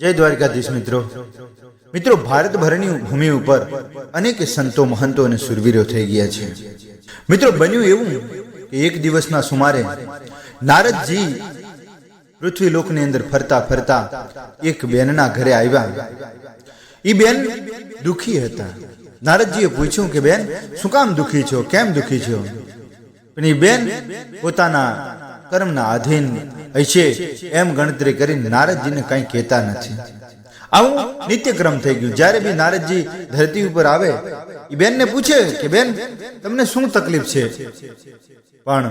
જય દ્વારકાધીશ મિત્રો. મિત્રો, ભારતભરની ભૂમિ ઉપર અનેક સંતો, મહંતો અને સુરવીરો થઈ ગયા છે. મિત્રો, બન્યું એવું કે એક દિવસના સુમારે નારદજી પૃથ્વી લોકની અંદર ફરતા ફરતા એક બેનના ઘરે આવ્યા. એ બેન દુખી હતા. નારદજીએ પૂછ્યું કે બેન શું કામ દુખી છો? કેમ દુખી છો? પણ એ બેન પોતાના કર્મના આધીન હશે એમ ગણતરી કરીને નારદજીને કંઈ કહેતા નથી. આવું નિત્યક્રમ થઈ ગયું. જ્યારે બી નારદજી ધરતી ઉપર આવે એ બેનને પૂછે કે, બેન, તમને શું તકલીફ છે? પણ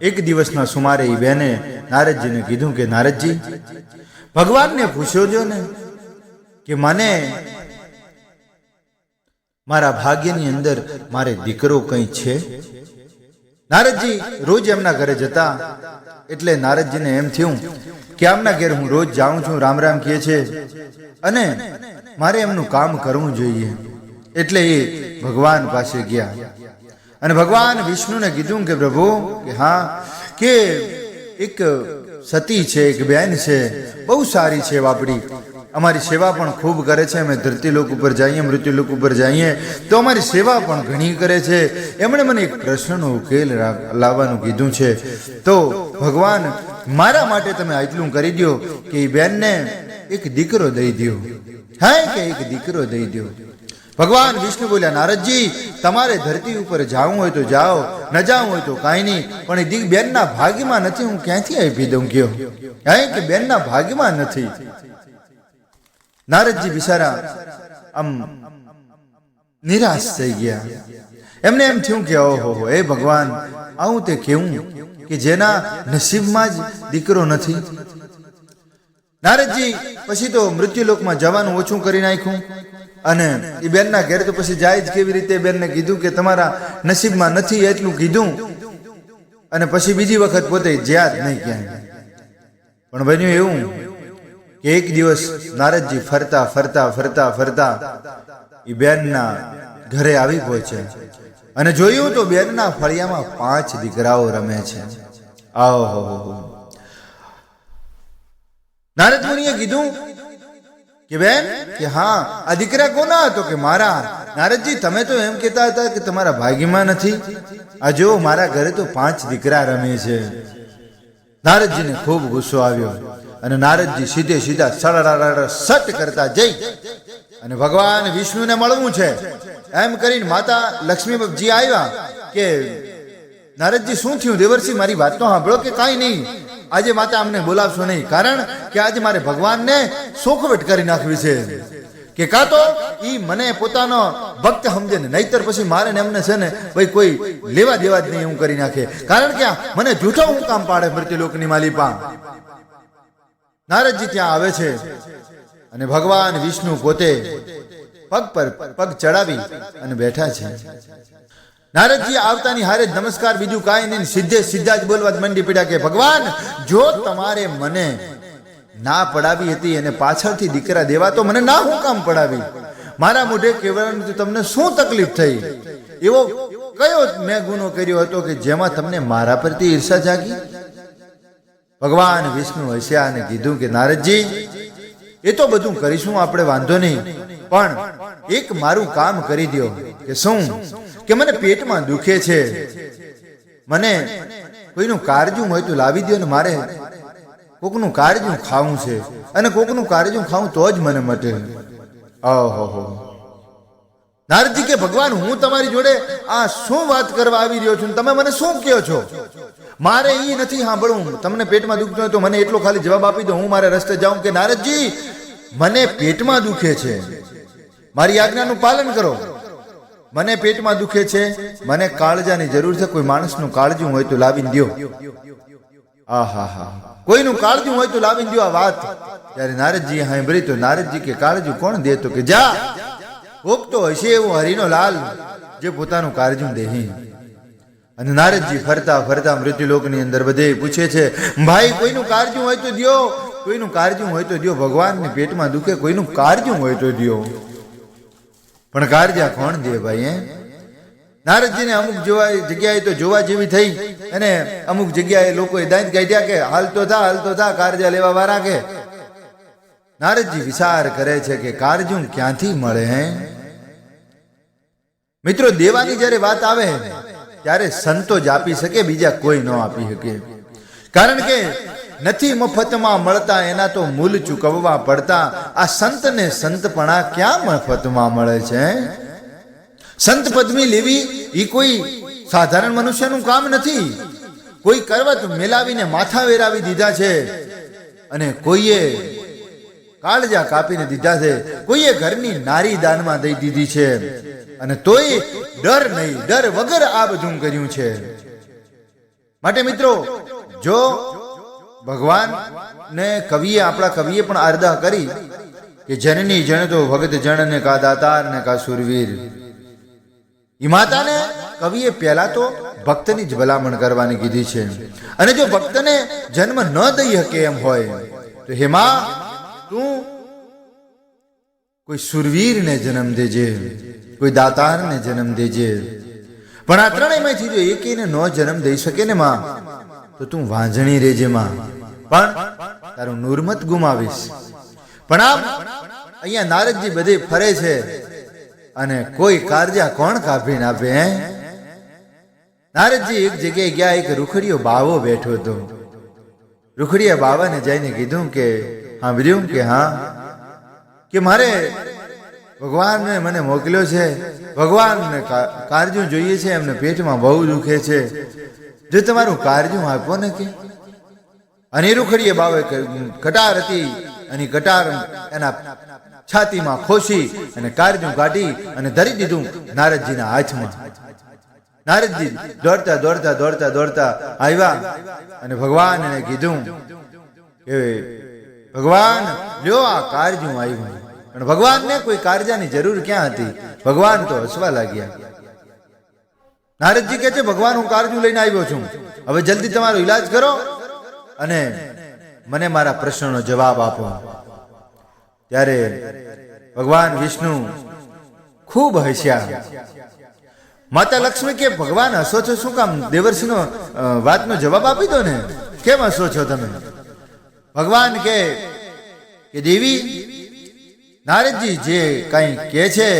એક દિવસના સુમારે એ બેને નારદજીને કીધું કે, નારદજી, ભગવાનને પૂછ્યો જો ને કે મને મારા ભાગ્યની અંદર મારે દીકરો કંઈ છે? નારદજી રોજ એમના ઘરે જતા, એટલે નારદજીને એમ થયું કે આમના ઘેર હું રોજ જાઉં છું, રામ રામ કહે છે. અને મારે એમનું કામ કરવું જોઈએ. એટલે એ ભગવાન પાસે ગયા. અને ભગવાન વિષ્ણુને કીધું કે પ્રભુ, કે હા, કે એક સતી છે, એક બેન છે, બહુ સારી છે આપણી અમારી સેવા પણ ખૂબ કરે છે. અમે ધરતીલોક ઉપર જઈએ મૃત્યુલોક ઉપર જઈએ. તો અમારી સેવા પણ ઘણી કરે છે. એમણે મને એક પ્રશ્નનો ઉકેલ લાવવાનું કીધું છે. તો ભગવાન, મારા માટે તમે આટલું કરી દો કે એ બેનને એક દીકરો દઈ દો હા કે એક દીકરો દઈ દો ભગવાન વિષ્ણુ બોલ્યા, નારદજી, તમારે ધરતી ઉપર જવું હોય તો જાઓ, ન જાવું હોય તો કાંઈ નહીં. પણ એ બેનના ભાગ્યમાં નથી, હું ક્યાંથી આપી દઉં? ગયો હે કે બેનના ભાગ્યમાં નથી. નારદજી બિચારા આમ નિરાશ થઈ ગયા. એમને એમ થયું કે, ઓહો એ ભગવાન, આવું તે કેવું કે જેના નસીબમાં જ દીકરો નથી? નારદજી પછી તો મૃત્યુલોકમાં જવાનું ઓછું કરી નાખ્યું. અને એ બેનના ઘેર તો પછી જાય જ કેવી રીતે? બેનને કીધું કે, તમારા નસીબમાં નથી એટલું કીધું. અને પછી બીજી વખત પોતે જ્યાં જ નહીં ક્યાંય. પણ બન્યું એવું એક દિવસ નારદજી ફરતા ફરતા ફરતા ફરતા એ બેનના ઘરે આવી પહોંચ્યા. અને જોયું તો બેનના ફળિયામાં પાંચ દીકરાઓ રમે છે. નારદ મુનિએ કીધું કે બેન, કે હા, આ દીકરા કોના હતો કે મારા? નારદજી, તમે તો એમ કહેતા હતા કે તમારા ભાગ્યમાં નથી. આ જો, મારા ઘરે તો પાંચ દીકરા રમે છે. નારદજીને ખૂબ ગુસ્સો આવ્યો. અને નારદજી સીધે સીધા સળરારા સટ કરતા જઈ. અને ભગવાન વિષ્ણુને મળવું છે. એમ કરીને માતા લક્ષ્મીજી આવ્યા કે, નારદજી, શું થયું? દેવરસિંહ મારી વાત તો સાંભળો કે કાંઈ નહીં. આજે માતા અમને બોલાવશો નહીં. કારણ કે આજે મારે ભગવાનને સોખવટ કરી નાખવી છે. કે કાં તો ઈ મને પોતાનો ભક્ત સમજે ને નહીતર પછી મારે ને એમને છે ને ભાઈ કોઈ લેવા દેવા જ નહીં એવું કરી નાખે. કારણ કે મને જૂઠો હું કામ પાડે મૃત્યુલોકની માલિપા. નારદજી ત્યાં આવે છે અને ભગવાન વિષ્ણુ પોતે પગ પર પગ ચડાવી અને બેઠા છે. નારદજી આવતાની હારે નમસ્કાર, બીજું કાંઈ નહીં, સીધે સીધા જ બોલવા મંડી પડ્યા કે, ભગવાન, જો તમારે મને ના પડાવી હતી અને પાછળથી દીકરા દેવા, તો મને ના હું કામ પડાવી? મારા મોઢે કહેવાનું તમને શું તકલીફ થઈ? એવો કયો મેં ગુનો કર્યો હતો કે જેમાં તમને મારા પરથી ઈર્ષા જાગી? ભગવાન વિષ્ણુ હસ્યા અને કીધું કે, નારદજી, એ તો બધું કરીશું, આપણે વાંધો નહીં. પણ એક મારું કામ કરી દો કે શું? કે મને પેટમાં દુખે છે. મને કોઈનું કારજું હોય તો લાવી દો ને મારે કોકનું કારજું ખાવું છે. અને કોકનું કારજું ખાવું તો જ મને મટે. ઓહો નારદજી કે ભગવાન, હું તમારી જોડે આ શું વાત કરવા આવી રહ્યો છું તમે મને શું કહો છો? મારે એ નથી સાંભળવું. તમને પેટમાં દુખતું હોય તો મને એટલો ખાલી જવાબ આપી દો. હું મારા રસ્તે જાઉં કે નારદજી, મને પેટમાં દુખે છે. મારી આજ્ઞાનું પાલન કરો. મને પેટમાં દુખે છે. મને કાળજાની જરૂર છે. કોઈ માણસનું કાળજું હોય તો લાવીને દ્યો. આહા હા કોઈનું કાળજું હોય તો લાવીને દ્યો આ વાત. ત્યારે નારદજી સાંભળી તો નારદજી કે કાળજું કોણ દે તો કે જા. કોક હશે એવો હરિનો લાલ જે પોતાનું કાળજું દેહી. અને નારદજી ફરતા ફરતા મૃત્યુલોકની અંદર બધે પૂછે છે, ભાઈ, કોઈનું કારજું હોય તો દ્યો. કોઈનું કારજું હોય તો દ્યો. ભગવાનને પેટમાં દુખે, કોઈનું કારજું હોય તો દ્યો. પણ કાળજા કોણ દે ભાઈ એ નારદજીને અમુક જોવા જગ્યાએ તો જોવા જેવી થઈ. અને અમુક જગ્યાએ લોકોએ દાંત કાઢ્યા કે હાલતો થા હાલતો થા કાળજા લેવા વાળા કે. નારદજી વિચાર કરે છે કે કારજું ક્યાંથી મળે, હે? મિત્રો, દેવાની જ્યારે વાત આવે, ત્યારે સંતો જ આપી શકે, બીજા કોઈ ન આપી શકે. કારણ કે નથી મફતમાં મળતા, એના તો મૂલ ચૂકવવા પડતા, આ સંતને સંતપણા ક્યાં મફતમાં મળે છે સંત પદવી લેવી એ કોઈ સાધારણ મનુષ્યનું કામ નથી. કોઈ કરવત મેલાવીને માથા વેરાવી દીધા છે, અને કોઈએ કાળજા કાપીને દીધા છે. કોઈએ ઘરની નારી દાનમાં દઈ દીધી છે. અને તોય ડર નહીં, ડર વગર આ બધું કર્યું છે. માટે મિત્રો, જો ભગવાન ને કવિએ, આપણા કવિએ પણ અરદા કરી કે જનની જણ તો ભગત જણ ને કા દાતાર ને કા સુરવીર. ઈ માતાને કવિએ પહેલા તો ભક્તની જ ભલામણ કરવાની કીધી છે. અને જો ભક્તને જન્મ ન દઈ શકે એમ હોય, તો હેમાં તું કોઈ સુરવીરને જન્મ દેજે, કોઈ દાતારને જન્મ દેજે. પણ આ ત્રણેયમાંથી જો એકેયને નો જન્મ દઈ શકે ને માં? તો તું વાંજણી રેજે માં. પણ તારું નુરમત ગુમાવીશ. પણ આમ અહીંયા નારદજી બધે ફરે છે. અને કોઈ કારજા કોણ કાપી આપે, હે? નારદજી એક જગ્યાએ ગયા, એક રૂખડીયો બાવો બેઠો હતો. રૂખડીયા બાવાને જઈને કીધું કે સાંભળ્યું કે હા? કે મારે ભગવાનને મને મોકલ્યો છે, ભગવાનને કારજું જોઈએ છે, એમને પેટમાં બહુ દુખે છે. જો તમારું કારજું આપો ને કે? અનિરુખડીએ રૂખડીએ બાવે કટાર હતી અને કટાર એના છાતીમાં ખોસી અને કારજું કાઢી અને ધરી દીધું નારદજીના હાથમાં. નારદજી દોડતા દોડતા દોડતા દોડતા આવ્યા અને ભગવાનને કીધું કે ભગવાન, લ્યો આ કારજું આવ્યું પણ ભગવાનને કોઈ કારજાની જરૂર ક્યાં હતી? ભગવાન તો હસવા લાગ્યા. નારદજી કહે છે, ભગવાન, હું કારજું લઈને આવ્યો છું. હવે જલ્દી તમારો ઈલાજ કરો અને મને મારા પ્રશ્નનો જવાબ આપો. ત્યારે ભગવાન વિષ્ણુ ખૂબ હસ્યા. માતા લક્ષ્મી કે, ભગવાન, હસો છો? શું કામ દેવર્ષિનો વાતનો જવાબ આપી દો ને? કેમ હસો છો તમે? ભગવાન કે કે દેવી, નારદજી જે કંઈ કે છે,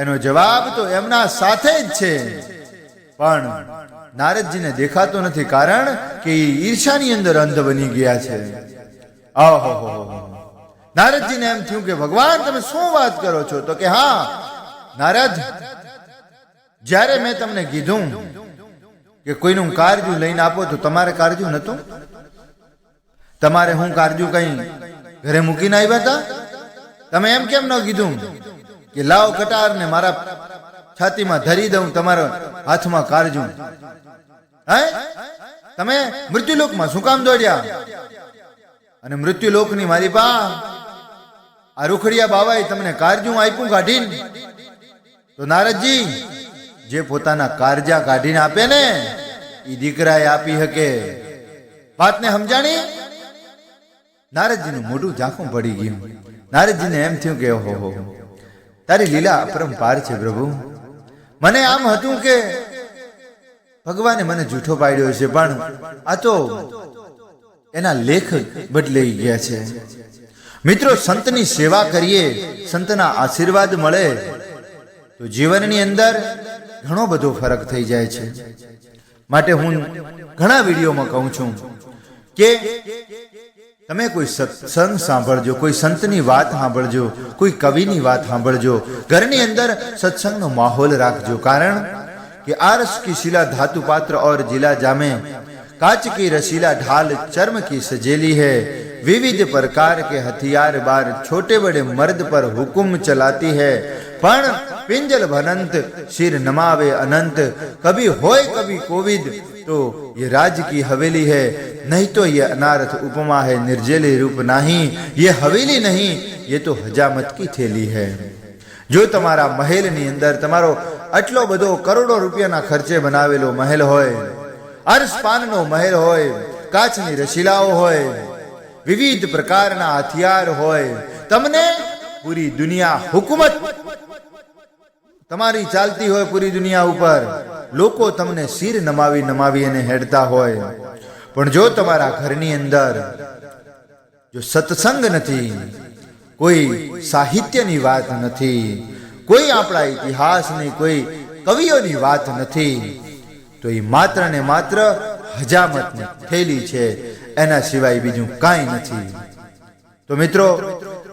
એનો જવાબ તો એમના સાથે જ છે. પણ નારદજીને દેખાતો નથી કારણ કે ઈર્ષાની અંદર અંધ બની ગયા છે. ઓહો નારદજીને એમ થયું કે ભગવાન, તમે શું વાત કરો છો? તો કે હા, નારદ, જ્યારે મેં તમને કીધું કે કોઈનું કારજું લઈને આપો તો તમારે કારજું નતું તમારે હું કારજુ કઈ? ઘરે મૂકીને આવ્યા હતા તમે એમ કેમ ન કીધું? કે લાવ કટાર ને મારા છાતીમાં ધરી દઉં, તમારા હાથમાં કારજુ. હે? તમે મૃત્યુલોકમાં શું કામ દોડ્યા? અને મૃત્યુલોકની મારી પા આ રૂખડિયા બાવાએ તમને કારજું આપ્યું કાઢીને? તો નારદજી, જે પોતાના કારજા કાઢીને આપે ને એ દીકરાએ આપી શકે વાતને સમજાણી? નારદજીનું મોઢું ઝાંખું પડી ગયું. નારદજીને એમ થયું કે, ઓહો તારી લીલા અપરંપાર છે પ્રભુ. મને આમ હતું કે ભગવાને મને જૂઠો પાડ્યો છે, પણ આ તો એના લેખ બદલાઈ ગયા છે. મિત્રો, સંતની સેવા કરીએ, સંતના આશીર્વાદ મળે, તો જીવનની અંદર ઘણો બધો ફરક થઈ જાય છે. માટે હું ઘણા વિડીયોમાં કહું છું કે તમે કોઈ સત્સંગ સાંભળજો કોઈ સંતની વાત સાંભળજો કોઈ કવિની વાત સાંભળજો ઘરની અંદર સત્સંગનો માહોલ રાખજો કારણ कि आरस की शिला धातु पात्र और जिला जामे कांच की रसीला ढाल चर्म की सजेली है विविध प्रकार के हथियार बार छोटे बड़े मर्द पर हुक्म चलाती है पण पिंजल भनंत सिर नमावे अनंत कभी होय कभी कोविद तो ये राज की हवेली है नहीं तो ये अनारथ उपमा है निर्जली रूप नहीं ये हवेली नहीं ये तो हजामत की थैली है જો તમારા મહેલની અંદર તમારો આટલો બધો કરોડો રૂપિયાના ખર્ચે બનાવેલો મહેલ હોય અરસપાનનો મહેલ હોય કાચની રશીલાઓ હોય વિવિધ પ્રકારના હથિયાર હોય તમને પૂરી દુનિયા હુકુમત તમારી ચાલતી હોય પૂરી દુનિયા ઉપર, લોકો તમને શિર નમાવી નમાવી અને હેડતા હોય. પણ જો તમારા ઘરની અંદર જો સત્સંગ નથી, કોઈ સાહિત્યની વાત નથી, કોઈ આપણા ઇતિહાસની, કોઈ કવિઓની વાત નથી, તો એ માત્ર ને માત્ર હજામતની થયેલી છે. એના સિવાય બીજું કાંઈ નથી. તો મિત્રો,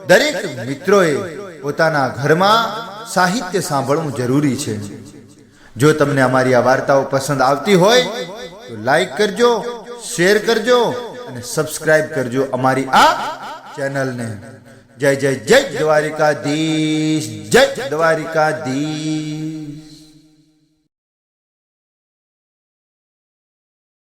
દરેક મિત્રોએ પોતાના ઘરમાં સાહિત્ય સાંભળવું જરૂરી છે. જો તમને અમારી આ વાર્તાઓ પસંદ આવતી હોય, તો લાઈક કરજો શેર કરજો અને સબસ્ક્રાઇબ કરજો અમારી આ ચેનલને જય જય જય દ્વારિકાધીશ જય દ્વારિકાધીશ.